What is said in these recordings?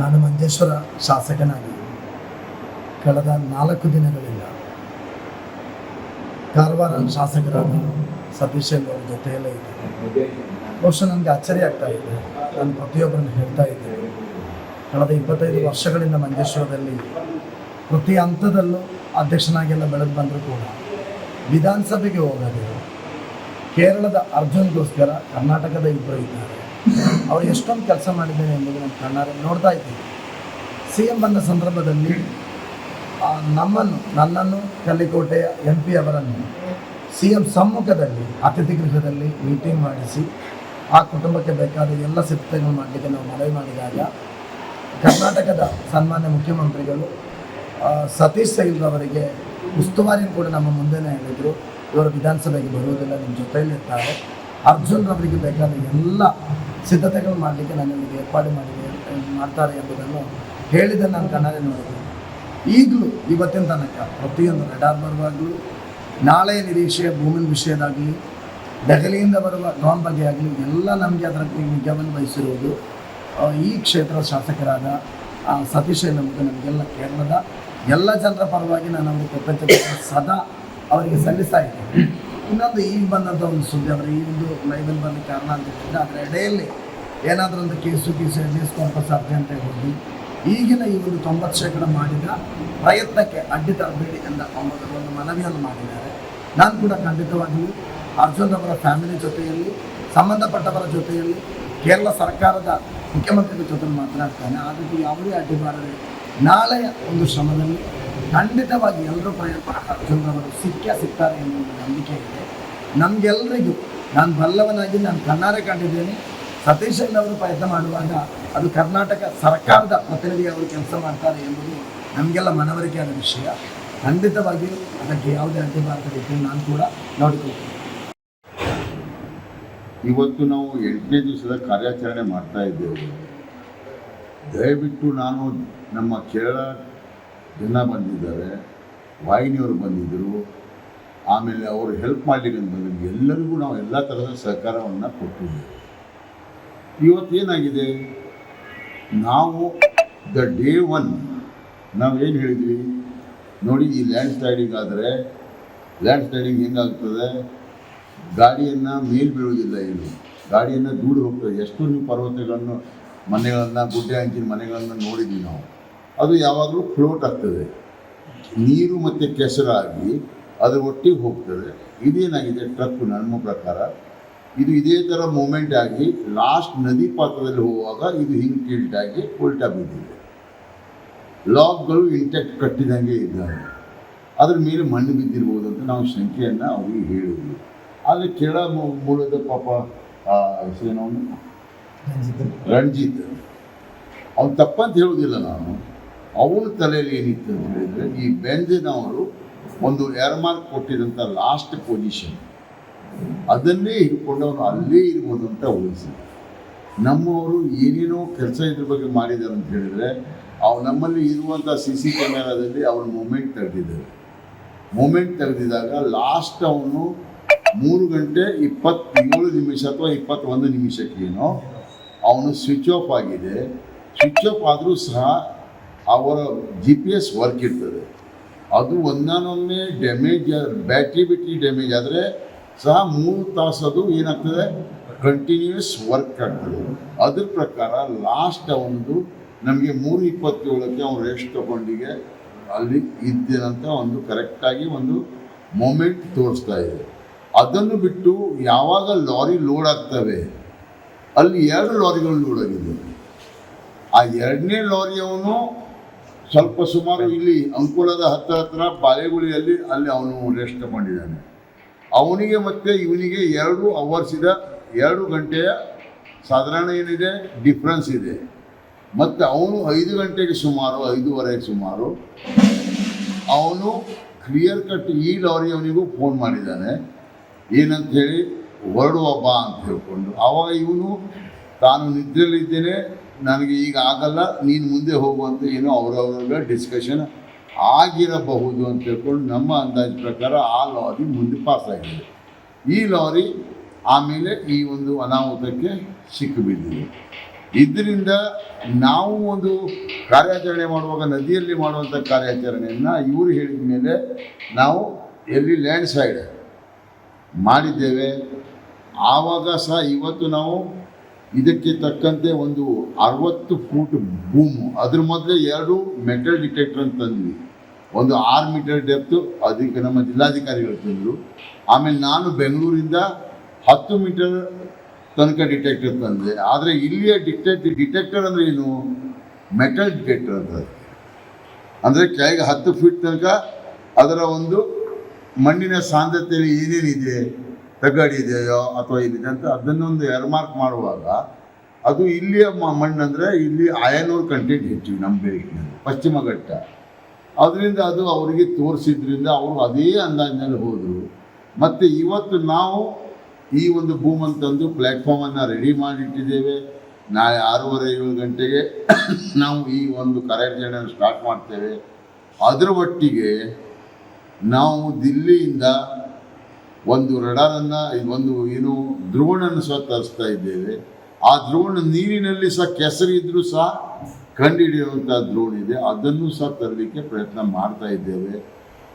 ನಾನು ಮಂಜೇಶ್ವರ ಶಾಸಕನಾಗಿ ಕಳೆದ ನಾಲ್ಕು ದಿನಗಳಿಂದ ಕಾರವಾರ ಶಾಸಕರಾದ ಸತೀಶ್ ಅವ್ರ ಜೊತೆಯಲ್ಲೇ ಇದ್ದೆ. ಬಹುಶಃ ನನಗೆ ಅಚ್ಚರಿ ಆಗ್ತಾ ಇದೆ. ನಾನು ಪ್ರತಿಯೊಬ್ಬರನ್ನು ಹೇಳ್ತಾ ಇದ್ದೇನೆ ಕಳೆದ ಇಪ್ಪತ್ತೈದು ವರ್ಷಗಳಿಂದ ಮಂಜೇಶ್ವರದಲ್ಲಿ ಪ್ರತಿ ಹಂತದಲ್ಲೂ ಅಧ್ಯಕ್ಷನಾಗೆಲ್ಲ ಬೆಳೆದು ಬಂದರೂ ಕೂಡ ವಿಧಾನಸಭೆಗೆ ಹೋಗದೆ ಕೇರಳದ ಅರ್ಜುನ್ಗೋಸ್ಕರ ಕರ್ನಾಟಕದ ಇಬ್ಬರು ಇದ್ದಾರೆ. ಅವರು ಎಷ್ಟೊಂದು ಕೆಲಸ ಮಾಡಿದ್ದಾರೆ ಎಂಬುದು ನಮ್ಮ ಕಣ್ಣಾರೆ ನೋಡ್ತಾ ಇದ್ದೀವಿ ಸಿ ಎಂ ಬಂದ ಸಂದರ್ಭದಲ್ಲಿ ನಮ್ಮನ್ನು, ನನ್ನನ್ನು ಕಲ್ಲಿಕೋಟೆಯ ಎಂ ಪಿ ಅವರನ್ನು ಸಿ ಎಂ ಸಮ್ಮುಖದಲ್ಲಿ, ಅತಿಥಿ ಗೃಹದಲ್ಲಿ ಮೀಟಿಂಗ್ ಮಾಡಿಸಿ, ಆ ಕುಟುಂಬಕ್ಕೆ ಬೇಕಾದ ಎಲ್ಲ ಸಿದ್ಧತೆಗಳು ಮಾಡಲಿಕ್ಕೆ ನಾವು ಮನವಿ ಮಾಡಿದಾಗ, ಕರ್ನಾಟಕದ ಸನ್ಮಾನ್ಯ ಮುಖ್ಯಮಂತ್ರಿಗಳು ಸತೀಶ್ ಸೈಲ್ರವರಿಗೆ ಉಸ್ತುವಾರಿಯನ್ನು ಕೂಡ ನಮ್ಮ ಮುಂದೆನೇ ಹೇಳಿದರು. ಇವರು ವಿಧಾನಸಭೆಗೆ ಬರುವುದಿಲ್ಲ, ನಿಮ್ಮ ಜೊತೆಯಲ್ಲಿರ್ತಾರೆ. ಅರ್ಜುನ್ ರವರಿಗೆ ಬೇಕಾದ ಎಲ್ಲ ಸಿದ್ಧತೆಗಳು ಮಾಡಲಿಕ್ಕೆ ನಾನು ನಿಮಗೆ ಏರ್ಪಾಡು ಮಾಡಿದೆ, ಮಾಡ್ತಾರೆ ಎಂಬುದನ್ನು ಹೇಳಿದ ನಾನು ಕಣ್ಣಲ್ಲಿ ನೋಡಿದೆ. ಈಗಲೂ ಇವತ್ತಿನ ತನಕ ಪ್ರತಿಯೊಂದು ರೆಡಾರ್ ಬರುವಾಗಲೂ, ನಾಳೆ ನಿರೀಕ್ಷೆಯ ಭೂಮಿನ ವಿಷಯದಾಗಲಿ, ದೆಹಲಿಯಿಂದ ಬರುವ ಡ್ರೋನ್ ಬಗ್ಗೆ ಆಗಲಿ, ಎಲ್ಲ ನಮಗೆ ಅದರ ನಿಗಮನ ವಹಿಸಿರುವುದು ಈ ಕ್ಷೇತ್ರದ ಶಾಸಕರಾದ ಸತೀಶ್ ಎಂಬುದು ನಮಗೆಲ್ಲ ಕೇರಳದ ಎಲ್ಲ ಜನರ ಪರವಾಗಿ ನಾನು ಅವರಿಗೆ ಕೃತಜ್ಞತೆ ಸದಾ ಅವರಿಗೆ ಸಲ್ಲಿಸ್ತಾ ಇದ್ದೇನೆ. ಇನ್ನೊಂದು ಈಗ ಬಂದಂಥ ಒಂದು ಸುದ್ದಿ, ಅಂದರೆ ಈ ಒಂದು ಲೈವಲ್ಲಿ ಬರಲಿಕ್ಕೆ ಕಾರಣ ಅಂತ ಅದರ ಎಡೆಯಲ್ಲಿ ಏನಾದರೂ ಒಂದು ಕೇಸು ಕೇಸು ಕಾರ್ಪಸ್ ಅಂತ ಹೋಗಿ ಈಗಿನ ಈ ಒಂದು ತೊಂಬತ್ತು ಶೇಕಡ ಮಾಡಿದ ಪ್ರಯತ್ನಕ್ಕೆ ಅಡ್ಡಿ ತರಬೇಡಿ ಎಂದ ಅವರ ಒಂದು ಮನವಿಯನ್ನು ಮಾಡಿದ್ದಾರೆ. ನಾನು ಕೂಡ ಖಂಡಿತವಾಗಿಯೂ ಅರ್ಜುನ್ ಅವರ ಫ್ಯಾಮಿಲಿ ಜೊತೆಯಲ್ಲಿ, ಸಂಬಂಧಪಟ್ಟವರ ಜೊತೆಯಲ್ಲಿ, ಕೇರಳ ಸರ್ಕಾರದ ಮುಖ್ಯಮಂತ್ರಿಗಳ ಜೊತೆ ಮಾತನಾಡ್ತಾನೆ. ಅದಕ್ಕೆ ಯಾವುದೇ ಅಡ್ಡಿ ಬಾರದೆ ನಾಳೆಯ ಒಂದು ಶ್ರಮದಲ್ಲಿ ಖಂಡಿತವಾಗಿ ಎಲ್ಲರೂ ಪ್ರಯತ್ನ ಅರ್ಜುನ್ ಅವರು ಸಿಕ್ಕೇ ಸಿಗ್ತಾರೆ ಎನ್ನುವ ನಂಬಿಕೆ ಇದೆ. ನಮಗೆಲ್ಲರಿಗೂ ನಾನು ಬಲ್ಲವನಾಗಿ ನಾನು ಕಣ್ಣಾರೆ ಕಂಡಿದ್ದೇನೆ. ಸತೀಶ್ ಅವರು ಪ್ರಯತ್ನ ಮಾಡುವಾಗ ಅದು ಕರ್ನಾಟಕ ಸರ್ಕಾರದ ಪ್ರತಿನಿಧಿ ಅವರು ಕೆಲಸ ಮಾಡ್ತಾರೆ ಎಂಬುದು ನಮಗೆಲ್ಲ ಮನವರಿಕೆಯಾದ ವಿಷಯ. ಖಂಡಿತವಾಗಿಯೂ ಅದಕ್ಕೆ ಯಾವುದೇ ಅಡ್ಡಿ ಬಾರದ ನಾನು ಕೂಡ ನೋಡಿಕೊಳ್ತೀನಿ. ಇವತ್ತು ನಾವು ಎಂಟನೇ ದಿವಸದ ಕಾರ್ಯಾಚರಣೆ ಮಾಡ್ತಾ ಇದ್ದೇವೆ. ದಯವಿಟ್ಟು ನಾನು ನಮ್ಮ ಕೇರಳ ಜನ ಬಂದಿದ್ದಾರೆ, ವಾಹಿನಿಯವರು ಬಂದಿದ್ದರು ಆಮೇಲೆ ಅವರು ಹೆಲ್ಪ್ ಮಾಡಲಿಕ್ಕೆ ಅಂತ ಬಂದಿದ್ದು ಎಲ್ಲರಿಗೂ ನಾವು ಎಲ್ಲ ಥರದ ಸಹಕಾರವನ್ನು ಕೊಟ್ಟಿದ್ದೇವೆ. ಇವತ್ತೇನಾಗಿದೆ ನಾವು ದ ಡೇ ಒನ್ ನಾವು ಏನು ಹೇಳಿದ್ವಿ? ನೋಡಿ, ಈ ಲ್ಯಾಂಡ್ ಸ್ಲೈಡಿಂಗ್ ಆದರೆ ಲ್ಯಾಂಡ್ ಸ್ಲೈಡಿಂಗ್ ಹೆಂಗಾಗ್ತದೆ? ಗಾಡಿಯನ್ನು ಮೇಲ್ ಬೀಳುವುದಿಲ್ಲ ಇಲ್ಲಿ. ಗಾಡಿಯನ್ನು ದೂಡಿ ಹೋಗ್ತದೆ. ಎಷ್ಟು ನೀವು ಪರ್ವತಗಳನ್ನು, ಮನೆಗಳನ್ನು, ಗುಡ್ಡೆ ಹಂಚಿನ ಮನೆಗಳನ್ನು ನೋಡಿದ್ವಿ ನಾವು. ಅದು ಯಾವಾಗಲೂ ಫ್ಲೋಟ್ ಆಗ್ತದೆ. ನೀರು ಮತ್ತು ಕೆಸರಾಗಿ ಅದು ಒಟ್ಟಿಗೆ ಹೋಗ್ತದೆ. ಇದೇನಾಗಿದೆ? ಟ್ರಕ್ ನನ್ನ ಪ್ರಕಾರ. ಇದು ಇದೇ ಥರ ಮೂಮೆಂಟ್ ಆಗಿ ಲಾಸ್ಟ್ ನದಿ ಪಾತ್ರದಲ್ಲಿ ಹೋಗುವಾಗ ಇದು ಹಿಂಗೆ ಟಿಲ್ಟ್ ಆಗಿ ಉಲ್ಟಾ ಬಿದ್ದಿದೆ. ಲಾಕ್ಗಳು ಇಂಟೆಕ್ಟ್ ಕಟ್ಟಿದಂಗೆ ಇದ್ದಾವೆ ಅದ್ರ ಮೇಲೆ ಮಣ್ಣು ಬಿದ್ದಿರ್ಬೋದು ಅಂತ ನಾವು ಸಂಖ್ಯೆಯನ್ನು ಅವ್ರಿಗೆ ಹೇಳಿದ್ವಿ. ಆದರೆ ಕೆಳ ಮೂಲದ ಪಾಪ ಆ, ರಂಜಿತ್ ಅವನು? ರಣಜಿತ್ ಅವ್ನು ತಪ್ಪಂತ ಹೇಳುವುದಿಲ್ಲ ನಾನು. ಅವನ ತಲೆಯಲ್ಲಿ ಏನಿತ್ತು ಅಂತ ಹೇಳಿದರೆ, ಈ ಬೆಂದಿನವರು ಒಂದು ಏರ್ಮಾರ್ಕ್ ಕೊಟ್ಟಿದಂಥ ಲಾಸ್ಟ್ ಪೊಸಿಷನ್ ಅದನ್ನೇ ಹಿಡ್ಕೊಂಡು ಅವನು ಅಲ್ಲೇ ಇರ್ಬೋದು ಅಂತ ಊಹಿಸಿದ್ರು ನಮ್ಮವರು ಏನೇನೋ ಕೆಲಸ ಇದ್ರ ಬಗ್ಗೆ ಮಾಡಿದ್ದಾರೆ ಅಂತ ಹೇಳಿದರೆ, ಅವು ನಮ್ಮಲ್ಲಿ ಇರುವಂಥ ಸಿ ಸಿ ಕ್ಯಾಮೆರಾದಲ್ಲಿ ಅವ್ರ ಮೂಮೆಂಟ್ ತೆಗೆದಿದ್ದಾರೆ. ಮೂಮೆಂಟ್ ತೆಗೆದಿದಾಗ ಲಾಸ್ಟ್ ಅವನು ಮೂರು ಗಂಟೆ ಇಪ್ಪತ್ತೇಳು ನಿಮಿಷ ಅಥವಾ ಇಪ್ಪತ್ತೊಂದು ನಿಮಿಷಕ್ಕೇನೋ ಅವನು ಸ್ವಿಚ್ ಆಫ್ ಆಗಿದೆ. ಸ್ವಿಚ್ ಆಫ್ ಆದರೂ ಸಹ ಅವರ ಜಿ ಪಿ ಎಸ್ ವರ್ಕ್ ಇರ್ತದೆ. ಅದು ಒಂದಾನೊಮ್ಮೆ ಡ್ಯಾಮೇಜ್ ಬ್ಯಾಟ್ರಿ ಬಿಟ್ರಿ ಡ್ಯಾಮೇಜ್ ಆದರೆ ಸಹ ಮೂರು ತಾಸು ಅದು ಏನಾಗ್ತದೆ? ಕಂಟಿನ್ಯೂಸ್ ವರ್ಕ್ ಆಗ್ತದೆ. ಅದ್ರ ಪ್ರಕಾರ ಲಾಸ್ಟ್ ಒಂದು ನಮಗೆ ಮೂರು ಇಪ್ಪತ್ತೇಳಕ್ಕೆ ಅವನು ರೆಸ್ಟ್ ತಗೊಂಡಿಗೆ ಅಲ್ಲಿ ಇದ್ದೇನಂತ ಒಂದು ಕರೆಕ್ಟಾಗಿ ಒಂದು ಮೊಮೆಂಟ್ ತೋರಿಸ್ತಾ ಇದೆ. ಅದನ್ನು ಬಿಟ್ಟು ಯಾವಾಗ ಲಾರಿ ಲೋಡ್ ಆಗ್ತವೆ? ಅಲ್ಲಿ ಎರಡು ಲಾರಿಗಳು ಲೋಡ್ ಆಗಿದ್ದವು ಆ ಎರಡನೇ ಲಾರಿಯವನು ಸ್ವಲ್ಪ ಸುಮಾರು ಇಲ್ಲಿ ಅಂಕೋಲದ ಹತ್ತಿರ ಹತ್ರ ಬಾಳೆಗುಳಿಯಲ್ಲಿ ಅಲ್ಲಿ ಅವನು ರೆಸ್ಟ್ ತಗೊಂಡಿದ್ದಾನೆ. ಅವನಿಗೆ ಮತ್ತೆ ಇವನಿಗೆ ಎರಡು ಅವರ್ಸ್ ಇದೆ, ಎರಡು ಗಂಟೆಯ ಸಾಧಾರಣ ಏನಿದೆ? ಡಿಫ್ರೆನ್ಸ್ ಇದೆ. ಮತ್ತು ಅವನು ಐದು ಗಂಟೆಗೆ ಸುಮಾರು, ಐದೂವರೆಗೆ ಸುಮಾರು. ಅವನು ಕ್ಲಿಯರ್ ಕಟ್ ಈ ಲಾರಿ ಅವನಿಗೂ ಫೋನ್ ಮಾಡಿದ್ದಾನೆ. ಏನಂತ ಹೇಳಿ, ಹೊರಡುವ ಬಾ ಅಂತ ಹೇಳ್ಕೊಂಡು. ಆವಾಗ ಇವನು ತಾನು ನಿದ್ರೆಯಲ್ಲಿದ್ದೇನೆ ನನಗೆ ಈಗ ಆಗಲ್ಲ, ನೀನು ಮುಂದೆ ಹೋಗುವಂತ ಏನೋ ಅವರವರ ಡಿಸ್ಕಷನ್ ಆಗಿರಬಹುದು ಅಂತ ಹೇಳ್ಕೊಂಡು ನಮ್ಮ ಅಂದಾಜು ಪ್ರಕಾರ ಆ ಲಾರಿ ಮುಂದೆ ಪಾಸ್ ಆಗಿದೆ. ಈ ಲಾರಿ ಆಮೇಲೆ ಈ ಒಂದು ಅನಾಹುತಕ್ಕೆ ಸಿಕ್ಕಿಬಿದ್ದಿದೆ. ಇದರಿಂದ ನಾವು ಒಂದು ಕಾರ್ಯಾಚರಣೆ ಮಾಡುವಾಗ, ನದಿಯಲ್ಲಿ ಮಾಡುವಂಥ ಕಾರ್ಯಾಚರಣೆಯನ್ನು ಇವರು ಹೇಳಿದ ಮೇಲೆ ನಾವು ಎಲ್ಲಿ ಲ್ಯಾಂಡ್ ಸೈಡ್ ಮಾಡಿದ್ದೇವೆ. ಆವಾಗ ಸಹ ಇವತ್ತು ನಾವು ಇದಕ್ಕೆ ತಕ್ಕಂತೆ ಒಂದು ಅರವತ್ತು ಫೂಟ್ ಬೂಮ್ ಅದ್ರ ಮೊದಲೇ ಎರಡು ಮೆಟಲ್ ಡಿಟೆಕ್ಟರ್ ಅಂತ ತಂದ್ವಿ. ಒಂದು ಆರು ಮೀಟರ್ ಡೆಪ್ತು ಅದಕ್ಕೆ ನಮ್ಮ ಜಿಲ್ಲಾಧಿಕಾರಿಗಳು ತಂದರು. ಆಮೇಲೆ ನಾನು ಬೆಂಗಳೂರಿಂದ ಹತ್ತು ಮೀಟರ್ ತನಕ ಡಿಟೆಕ್ಟರ್ ತಂದೆ. ಆದರೆ ಇಲ್ಲಿಯ ಡಿಟೆಕ್ಟ್ ಡಿಟೆಕ್ಟರ್ ಅಂದರೆ ಏನು? ಮೆಟಲ್ ಡಿಟೆಕ್ಟರ್ ಅಂತ ಅಂದರೆ ಕೆಳಗೆ ಹತ್ತು ಫೀಟ್ ತನಕ ಅದರ ಒಂದು ಮಣ್ಣಿನ ಸಾಂದ್ರತೆಯಲ್ಲಿ ಏನೇನಿದೆ? ತಗಡಿದೆಯೋ ಅಥವಾ ಏನಿದೆ ಅಂತ ಅದನ್ನೊಂದು ಎರ್ಮಾರ್ಕ್ ಮಾಡುವಾಗ ಅದು ಇಲ್ಲಿಯ ಮಣ್ಣಂದರೆ ಇಲ್ಲಿ ಆಯನೂರು ಕಂಟೆಂಟ್ ಹೆಚ್ಚು ನಮ್ಮ ಬೆಳಕಿನಲ್ಲಿ ಪಶ್ಚಿಮ ಘಟ್ಟ. ಅದರಿಂದ ಅದು ಅವರಿಗೆ ತೋರಿಸಿದ್ರಿಂದ ಅವರು ಅದೇ ಅಂದಾಜಿನಲ್ಲಿ ಹೋದರು. ಮತ್ತು ಇವತ್ತು ನಾವು ಈ ಒಂದು ಭೂಮನ್ ತಂದು ಪ್ಲ್ಯಾಟ್ಫಾರ್ಮನ್ನು ರೆಡಿ ಮಾಡಿಟ್ಟಿದ್ದೇವೆ. ನಾಳೆ ಆರೂವರೆ, ಏಳು ಗಂಟೆಗೆ ನಾವು ಈ ಒಂದು ಕಾರ್ಯಾಚರಣೆಯನ್ನು ಸ್ಟಾರ್ಟ್ ಮಾಡ್ತೇವೆ. ಅದರ ಒಟ್ಟಿಗೆ ನಾವು ದಿಲ್ಲಿಯಿಂದ ಒಂದು ರಡಾರನ್ನು, ಒಂದು ಏನು ದ್ರೋಣನ್ನು ಸಹ ತರಿಸ್ತಾ ಇದ್ದೇವೆ. ಆ ದ್ರೋಣ ನೀರಿನಲ್ಲಿ ಸಹ ಕೆಸರು ಇದ್ದರೂ ಸಹ ಕಂಡುಹಿಡಿಯುವಂಥ ದ್ರೋಣ ಇದೆ. ಅದನ್ನು ಸಹ ತರಲಿಕ್ಕೆ ಪ್ರಯತ್ನ ಮಾಡ್ತಾ ಇದ್ದೇವೆ.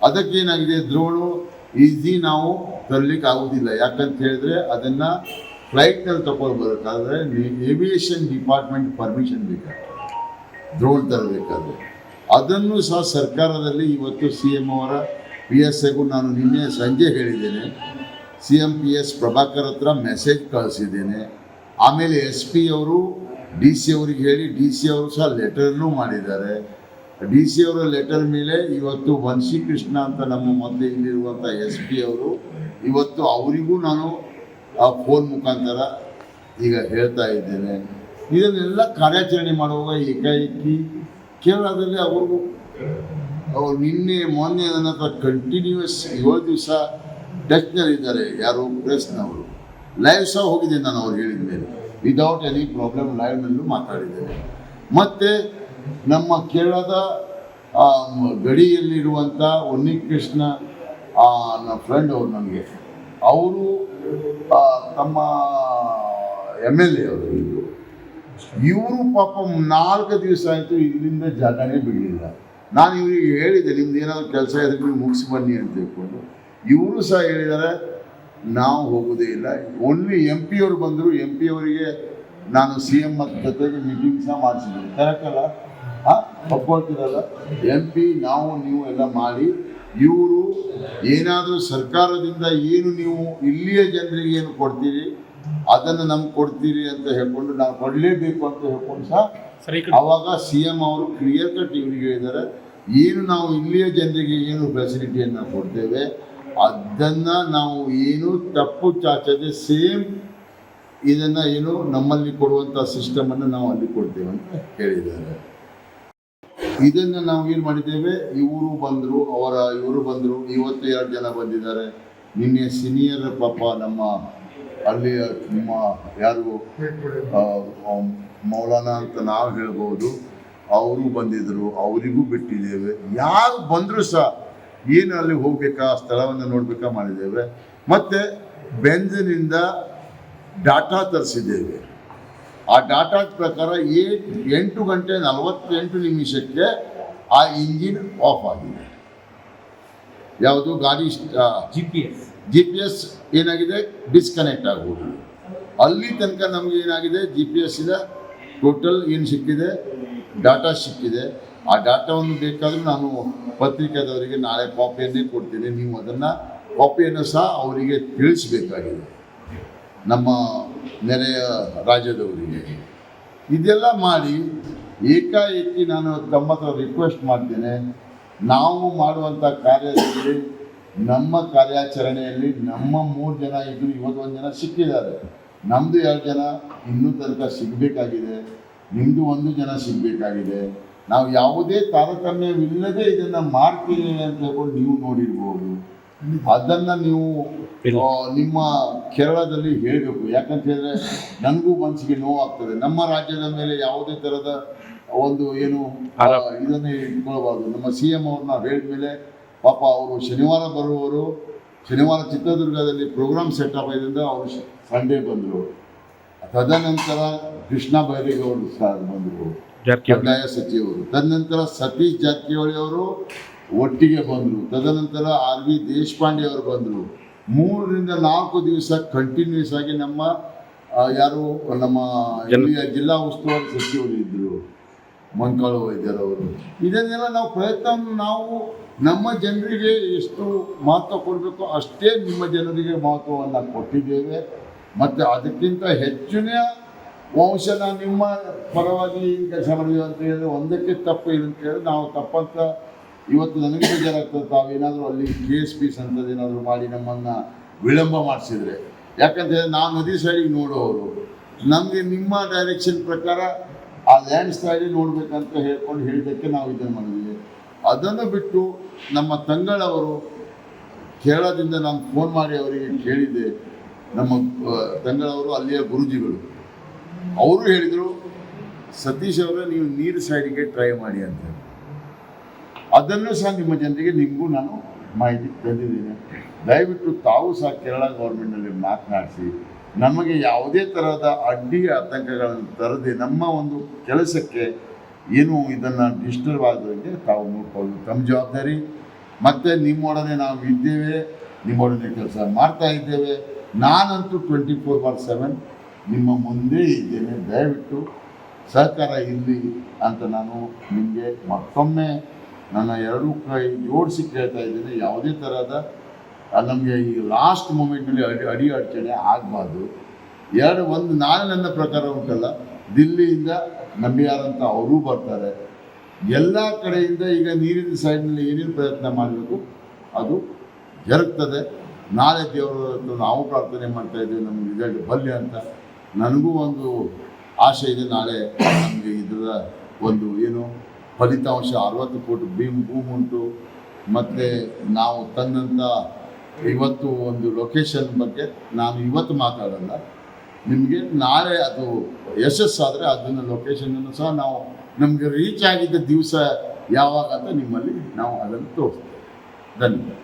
ಅದಕ್ಕೇನಾಗಿದೆ ದ್ರೋಣು? ಈಸಿ ನಾವು ತರಲಿಕ್ಕೆ ಆಗೋದಿಲ್ಲ. ಯಾಕಂತ ಹೇಳಿದ್ರೆ ಅದನ್ನು ಫ್ಲೈಟ್ನಲ್ಲಿ ತಗೊಂಡು ಬರಬೇಕಾದ್ರೆ ಏವಿಯೇಷನ್ ಡಿಪಾರ್ಟ್ಮೆಂಟ್ ಪರ್ಮಿಷನ್ ಬೇಕಾಗ್ತದೆ. ದ್ರೋಣ್ ತರಬೇಕಾದ್ರೆ. ಅದನ್ನು ಸಹ ಸರ್ಕಾರದಲ್ಲಿ ಇವತ್ತು ಸಿ ಎಂ ಅವರ ಪಿ ಎಸ್ ಐಗೂ ನಾನು ನಿನ್ನೆ ಸಂಜೆ ಹೇಳಿದ್ದೇನೆ. C M P S Prabhakar ಹತ್ರ ಮೆಸೇಜ್ ಕಳಿಸಿದ್ದೇನೆ. ಆಮೇಲೆ ಎಸ್ ಪಿ ಅವರು, ಡಿ ಸಿ ಅವರಿಗೆ ಹೇಳಿ ಡಿ ಸಿ ಅವರು ಸಹ ಲೆಟರ್ನೂ ಮಾಡಿದ್ದಾರೆ. ಡಿ ಸಿ ಅವರ ಲೆಟರ್ ಮೇಲೆ ಇವತ್ತು ವಂಶಿ ಕೃಷ್ಣ ಅಂತ ನಮ್ಮ ಮೊದಲು ಇಲ್ಲಿರುವಂಥ ಎಸ್ ಪಿ ಅವರು, ಇವತ್ತು ಅವರಿಗೂ ನಾನು, ಆ ಫೋನ್ ಮುಖಾಂತರ ಈಗ ಹೇಳ್ತಾ ಇದ್ದೇನೆ. ಇದನ್ನೆಲ್ಲ ಕಾರ್ಯಾಚರಣೆ ಮಾಡುವಾಗ ಏಕಾಏಕಿ ಕೇರಳದಲ್ಲಿ ಅವರು ಅವರು ನಿನ್ನೆ ಮೊನ್ನೆ ನನ್ನ ಹತ್ರ ಕಂಟಿನ್ಯೂಸ್ ಏಳು ದಿವಸ ಟಚ್ನಲ್ಲಿದ್ದಾರೆ ಯಾರು ಪ್ರೆಸ್ನವರು ಲೈವ್ ಸಹ ಹೋಗಿದೆ ನಾನು ಅವ್ರು ಹೇಳಿದ ಮೇಲೆ. ವಿದೌಟ್ ಎನಿ ಪ್ರಾಬ್ಲಮ್ ಲೈವ್ನಲ್ಲೂ ಮಾತಾಡಿದ್ದೇನೆ. ಮತ್ತು ನಮ್ಮ ಕೇರಳದ ಗಡಿಯಲ್ಲಿರುವಂಥ ಕೃಷ್ಣ ನನ್ನ ಫ್ರೆಂಡ್ ಅವರು ನನಗೆ ಅವರು ತಮ್ಮ ಎಂ ಎಲ್ ಎ ಅವರು ಇವರು ಪಾಪ ನಾಲ್ಕು ದಿವಸ ಆಯಿತು ಇಲ್ಲಿಂದ ಜಾಗನೇ ಬಿಡಲಿಲ್ಲ. ನಾನು ಇವರಿಗೆ ಹೇಳಿದೆ ನಿಮ್ದು ಏನಾದರೂ ಕೆಲಸ ಇದ್ರೆ ನೀವು ಮುಗಿಸಿ ಬನ್ನಿ ಅಂತ ಹೇಳ್ಕೊಂಡು. ಇವರು ಸಹ ಹೇಳಿದ್ದಾರೆ ನಾವು ಹೋಗೋದೇ ಇಲ್ಲ. ಓನ್ಲಿ ಎಂ ಪಿ ಅವರು ಬಂದರು. ಎಂ ಪಿ ಅವರಿಗೆ ನಾನು ಸಿ ಎಂ ಜೊತೆಗೆ ಮೀಟಿಂಗ್ ಸಹ ಮಾಡಿಸಿದ್ದೀನಿ. ಕರೆಕ್ಟಲ್ಲ ಅಲ್ಲ? ಹಾಂ ಒಪ್ಕೊಳ್ತಿರಲ್ಲ ಎಂ ಪಿ ನಾವು ನೀವು ಎಲ್ಲ ಮಾಡಿ ಇವರು ಏನಾದರೂ ಸರ್ಕಾರದಿಂದ ಏನು ನೀವು ಇಲ್ಲಿಯ ಜನರಿಗೆ ಏನು ಕೊಡ್ತೀರಿ ಅದನ್ನು ನಮ್ಗೆ ಕೊಡ್ತೀರಿ ಅಂತ ಹೇಳ್ಕೊಂಡು ನಾವು ಕೊಡಲೇಬೇಕು ಅಂತ ಹೇಳ್ಕೊಂಡು ಸಹ ಅವಾಗ ಸಿ ಎಂ ಅವರು ಕ್ಲಿಯರ್ ಕಟ್ ಇವರಿಗೆ ಹೇಳಿದ್ದಾರೆ. ಏನು ನಾವು ಇಲ್ಲಿಯ ಜನರಿಗೆ ಏನು ಫೆಸಿಲಿಟಿಯನ್ನು ಕೊಡ್ತೇವೆ ಅದನ್ನು ನಾವು ಏನು ತಪ್ಪು ಚಾಚದೆ ಸೇಮ್ ಇದನ್ನು ಏನು ನಮ್ಮಲ್ಲಿ ಕೊಡುವಂಥ ಸಿಸ್ಟಮನ್ನು ನಾವು ಅಲ್ಲಿ ಕೊಡ್ತೇವೆ ಅಂತ ಹೇಳಿದ್ದಾರೆ. ಇದನ್ನು ನಾವು ಏನು ಮಾಡಿದ್ದೇವೆ ಇವರು ಬಂದರು ಅವರ ಇವರು ಬಂದರು ಇವತ್ತು ಎರಡು ಜನ ಬಂದಿದ್ದಾರೆ. ನಿನ್ನೆ ಸೀನಿಯರ್ ಪಾಪ ನಮ್ಮ ಅಲ್ಲಿ ನಿಮ್ಮ ಯಾರು ಮೌಲಾನಾ ಅಂತ ನಾವು ಹೇಳ್ಬೋದು. ಅವರು ಬಂದಿದ್ದರು ಅವರಿಗೂ ಬಿಟ್ಟಿದ್ದೇವೆ. ಯಾರು ಬಂದರೂ ಸಹ ಏನು ಅಲ್ಲಿ ಹೋಗ್ಬೇಕಾ ಆ ಸ್ಥಳವನ್ನು ನೋಡಬೇಕಾ ಮಾಡಿದ್ದೇವೆ. ಮತ್ತು ಬೆಂಜಿನಿಂದ ಡಾಟಾ ತರಿಸಿದ್ದೇವೆ. ಆ ಡಾಟಾ ಪ್ರಕಾರ ಏ ಎಂಟು ಗಂಟೆ ನಲವತ್ತೆಂಟು ನಿಮಿಷಕ್ಕೆ ಆ ಇಂಜಿನ್ ಆಫ್ ಆಗಿದೆ. ಯಾವುದು? ಗಾಡಿ G P S G P S ಏನಾಗಿದೆ? ಡಿಸ್ಕನೆಕ್ಟ್ ಆಗ್ಬೋದು ಅಲ್ಲಿ ತನಕ ನಮಗೆ ಏನಾಗಿದೆ? ಜಿ ಪಿ ಎಸ್ಸಿನ ಟೋಟಲ್ ಏನು ಸಿಕ್ಕಿದೆ? ಡಾಟಾ ಸಿಕ್ಕಿದೆ ಆ ಡಾಟಾವನ್ನು ಬೇಕಾದರೂ ನಾನು ಪತ್ರಿಕೆದವರಿಗೆ ನಾಳೆ ಕಾಪಿಯನ್ನೇ ಕೊಡ್ತೀನಿ. ನೀವು ಅದನ್ನು ಕಾಪಿಯನ್ನು ಸಹ ಅವರಿಗೆ ತಿಳಿಸಬೇಕಾಗಿದೆ. ನಮ್ಮ ನೆರೆಯ ರಾಜ್ಯದವರಿಗೆ. ಇದೆಲ್ಲ ಮಾಡಿ ಏಕಾಏಕಿ ನಾನು ತಮ್ಮ ಹತ್ರ ರಿಕ್ವೆಸ್ಟ್ ಮಾಡ್ತೇನೆ. ನಾವು ಮಾಡುವಂಥ ಕಾರ್ಯದಲ್ಲಿ, ನಮ್ಮ ಕಾರ್ಯಾಚರಣೆಯಲ್ಲಿ ನಮ್ಮ ಮೂರು ಜನ ಇದ್ರು ಇವತ್ತೊಂದು ಜನ ಸಿಕ್ಕಿದ್ದಾರೆ. ನಮ್ಮದು ಎರಡು ಜನ ಇನ್ನೂ ತನಕ ಸಿಗಬೇಕಾಗಿದೆ. ನಿಮ್ಮದು ಒಂದು ಜನ ಸಿಗಬೇಕಾಗಿದೆ. ನಾವು ಯಾವುದೇ ತಾರತಮ್ಯವಿಲ್ಲದೆ ಇದನ್ನು ಮಾಡ್ತೀವಿ ಅಂತ ಹೇಳ್ಕೊಂಡು ನೀವು ನೋಡಿರ್ಬೋದು. ಅದನ್ನು ನೀವು ನಿಮ್ಮ ಕೇರಳದಲ್ಲಿ ಹೇಳಬೇಕು. ಯಾಕಂತ ಹೇಳಿದ್ರೆ ನನಗೂ ಮನಸ್ಸಿಗೆ ನೋವಾಗ್ತದೆ. ನಮ್ಮ ರಾಜ್ಯದ ಮೇಲೆ ಯಾವುದೇ ಥರದ ಒಂದು ಏನು ಇದನ್ನೇ ಇಟ್ಕೊಳ್ಬಾರ್ದು. ನಮ್ಮ ಸಿ ಎಂ ಅವ್ರನ್ನ ಹೇಳಿದ ಮೇಲೆ ಪಾಪ ಅವರು ಶನಿವಾರ ಬರುವವರು ಶನಿವಾರ ಚಿತ್ರದುರ್ಗದಲ್ಲಿ ಪ್ರೋಗ್ರಾಮ್ ಸೆಟಪ್ ಇದರಿಂದ ಅವರು ಸಂಡೇ ಬಂದರು. ತದನಂತರ ಕೃಷ್ಣ ಬೈರೇಗೌಡರು ಸರ್ ಬಂದರು. ಕಡ್ಡಾಯ ಕಂದಾಯ ಸಚಿವರು. ತದನಂತರ ಸತೀಶ್ ಜಾರಕಿಹೊಳಿ ಅವರು ಒಟ್ಟಿಗೆ ಬಂದರು. ತದನಂತರ ಆರ್ ವಿ ದೇಶಪಾಂಡೆ ಅವರು ಬಂದರು. ಮೂರರಿಂದ ನಾಲ್ಕು ದಿವಸ ಕಂಟಿನ್ಯೂಸ್ ಆಗಿ ನಮ್ಮ ಯಾರು ನಮ್ಮ ಜಿಲ್ಲಾ ಉಸ್ತುವಾರಿ ಸಚಿವರು ಇದ್ದರು ಮೊಂಕಾಳು ವೈದ್ಯರವರು ಇದನ್ನೆಲ್ಲ ನಾವು ಪ್ರಯತ್ನ ನಾವು ನಮ್ಮ ಜನರಿಗೆ ಎಷ್ಟು ಮಹತ್ವ ಕೊಡಬೇಕು ಅಷ್ಟೇ ನಿಮ್ಮ ಜನರಿಗೆ ಮಹತ್ವವನ್ನು ಕೊಟ್ಟಿದ್ದೇವೆ. ಮತ್ತು ಅದಕ್ಕಿಂತ ಹೆಚ್ಚಿನ ವಂಶನ ನಿಮ್ಮ ಪರವಾಗಿ ಕೆಲಸ ಮಾಡಿದ್ವಿ ಅಂತ ಹೇಳಿದ್ರೆ ಒಂದಕ್ಕೆ ತಪ್ಪು ಇದೆ ಅಂತ ಹೇಳಿ ನಾವು ತಪ್ಪಂತ ಇವತ್ತು ನನಗೆ ಬೇಜಾರಾಗ್ತದೆ. ತಾವೇನಾದರೂ ಅಲ್ಲಿ ಕೆ ಎಸ್ ಪಿ ಅಂತದ್ದು ಏನಾದರೂ ಮಾಡಿ ನಮ್ಮನ್ನು ವಿಳಂಬ ಮಾಡಿಸಿದ್ರೆ. ಯಾಕಂತ ಹೇಳಿದ್ರೆ ನಾನು ನದಿ ಸೈಡಿಗೆ ನೋಡೋರು. ನಮಗೆ ನಿಮ್ಮ ಡೈರೆಕ್ಷನ್ ಪ್ರಕಾರ ಆ ಲ್ಯಾಂಡ್ ಸ್ಟೈಲಿ ನೋಡಬೇಕಂತ ಹೇಳ್ಕೊಂಡು ಹೇಳಿದ್ದಕ್ಕೆ ನಾವು ಇದನ್ನು ಮಾಡಿದ್ವಿ. ಅದನ್ನು ಬಿಟ್ಟು ನಮ್ಮ ತಂಗಳವರು ಕೇರಳದಿಂದ ನಾನು ಫೋನ್ ಮಾಡಿ ಅವರಿಗೆ ಕೇಳಿದ್ದೆ. ನಮ್ಮ ಆ, ಅಲ್ಲಿಯ ಗುರುಜಿಗಳು. ಅವರು ಹೇಳಿದರು ಸತೀಶ್ ಅವರೇ ನೀವು ನೀರು ಸೈಡಿಗೆ ಟ್ರೈ ಮಾಡಿ ಅಂತ ಅದನ್ನು ಸಹ ನಿಮ್ಮ ಜನರಿಗೆ ನಿಮಗೂ ನಾನು ಮಾಹಿತಿ ತಂದಿದ್ದೇನೆ. ದಯವಿಟ್ಟು ತಾವು ಸಹ ಕೇರಳ ಗೌರ್ಮೆಂಟ್ನಲ್ಲಿ ಮಾತನಾಡಿಸಿ ನಮಗೆ ಯಾವುದೇ ತರಹದ ಅಡ್ಡಿ ಆತಂಕಗಳನ್ನು ತರದೆ ನಮ್ಮ ಒಂದು ಕೆಲಸಕ್ಕೆ ಏನು ಇದನ್ನು ಡಿಸ್ಟರ್ಬ್ ಆಗದಂಗೆ ತಾವು ನೋಡ್ಕೊಳ್ಳೋದು. ತಮ್ಮ ಜವಾಬ್ದಾರಿ. ಮತ್ತು ನಿಮ್ಮೊಡನೆ ನಾವು ಇದ್ದೇವೆ ನಿಮ್ಮೊಡನೆ ಕೆಲಸ ಮಾಡ್ತಾ ಇದ್ದೇವೆ. ನಾನಂತೂ ಟ್ವೆಂಟಿ ಫೋರ್ ಬಾರ್ ಸೆವೆನ್ ನಿಮ್ಮ ಮುಂದೆ ಇದ್ದೇನೆ. ದಯವಿಟ್ಟು ಸಹಕಾರ ಇರಲಿ ಅಂತ ನಾನು ನಿಮಗೆ ಮತ್ತೊಮ್ಮೆ ನನ್ನ ಎರಡೂ ಕೈ ಜೋಡಿಸಿ ಕೇಳ್ತಾ ಇದ್ದೇನೆ. ಯಾವುದೇ ಥರದ ನಮಗೆ ಈ ಲಾಸ್ಟ್ ಮೂಮೆಂಟ್ನಲ್ಲಿ ಅಡಿ ಅಡಿ ಅಡಚಣೆ ಆಗಬಾರ್ದು. ಎರಡು, ಒಂದು, ನಾನು ನನ್ನ ಪ್ರಕಾರ ಉಂಟಲ್ಲ. ದಿಲ್ಲಿಯಿಂದ ನಂಬಿಯಾರಂತ ಅವರೂ ಬರ್ತಾರೆ. ಎಲ್ಲ ಕಡೆಯಿಂದ ಈಗ ನೀರಿನ ಸೈಡ್ನಲ್ಲಿ ಏನೇನು ಪ್ರಯತ್ನ ಮಾಡಬೇಕು, ಅದು ಜರುಗ್ತದೆ. ನಾಳೆ ದೇವರು ನಾವು ಪ್ರಾರ್ಥನೆ ಮಾಡ್ತಾ ಇದ್ದೇವೆ, ನಮ್ಗೆ ರಿಸಲ್ಟ್ ಬರಲಿ ಅಂತ. ನನಗೂ ಒಂದು ಆಸೆ ಇದೆ ನಾಳೆ ನಮಗೆ ಇದರ ಒಂದು ಏನು ಫಲಿತಾಂಶ ಅರವತ್ತು ಕೋಟಿ ಭೀಮ್ ಭೂಮಿ ಉಂಟು. ಮತ್ತು ನಾವು ತಂದಂಥ ಇವತ್ತು ಒಂದು ಲೊಕೇಶನ್ ಬಗ್ಗೆ ನಾನು ಇವತ್ತು ಮಾತಾಡಲ್ಲ. ನಿಮಗೆ ನಾಳೆ ಅದು ಯಶಸ್ಸಾದರೆ ಅದನ್ನು ಲೊಕೇಶನನ್ನು ಸಹ ನಾವು ನಮಗೆ ರೀಚ್ ಆಗಿದ್ದ ದಿವಸ ಯಾವಾಗ ಅಂತ ನಿಮ್ಮಲ್ಲಿ ನಾವು ಅದನ್ನು ತೋರಿಸ್ತೇವೆ. ಧನ್ಯವಾದ.